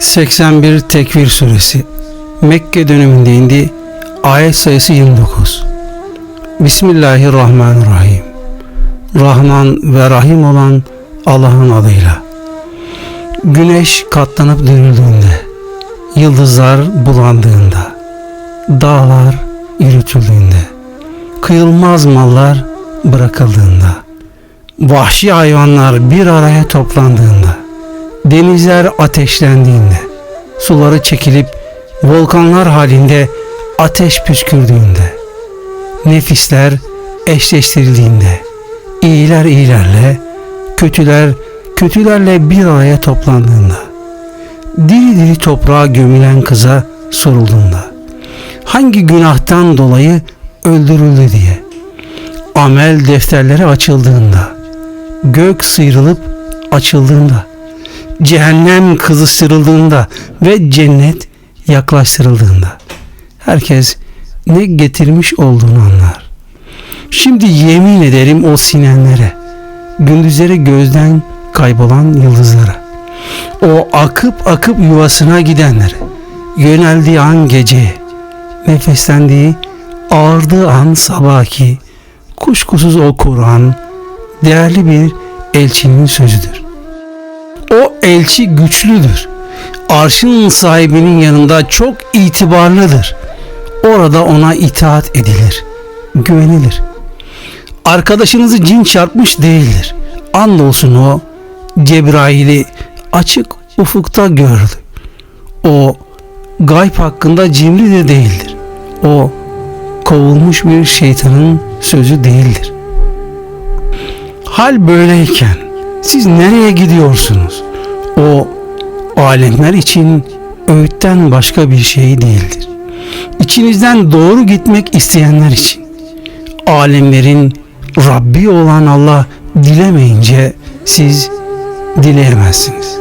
81 Tekvir Suresi Mekke döneminde indi. Ayet sayısı 29. Bismillahirrahmanirrahim. Rahman ve Rahim olan Allah'ın adıyla. Güneş katlanıp dönüldüğünde, yıldızlar bulandığında, dağlar yürütüldüğünde, kıyılmaz mallar bırakıldığında, vahşi hayvanlar bir araya toplandığında, denizler ateşlendiğinde, suları çekilip volkanlar halinde ateş püskürdüğünde, nefisler eşleştirildiğinde, iyiler iyilerle, kötüler kötülerle bir araya toplandığında, diri diri toprağa gömülen kıza sorulduğunda, hangi günahtan dolayı öldürüldü diye, amel defterleri açıldığında, gök sıyrılıp açıldığında, cehennem kızıştırıldığında ve cennet yaklaştırıldığında herkes ne getirmiş olduğunu anlar. Şimdi yemin ederim o sinenlere, gündüzleri gözden kaybolan yıldızlara, o akıp akıp yuvasına gidenlere, yöneldiği an geceye, nefeslendiği, ağırdığı an sabahki, kuşkusuz o Kur'an, değerli bir elçinin sözüdür. O elçi güçlüdür. Arşın sahibinin yanında çok itibarlıdır. Orada ona itaat edilir, güvenilir. Arkadaşınızı cin çarpmış değildir. Andolsun o Cebrail'i açık ufukta gördü. O gayb hakkında cimri de değildir. O kovulmuş bir şeytanın sözü değildir. Hal böyleyken siz nereye gidiyorsunuz? O alemler için öğütten başka bir şey değildir. İçinizden doğru gitmek isteyenler için. Alemlerin Rabbi olan Allah dilemeyince siz dileyemezsiniz.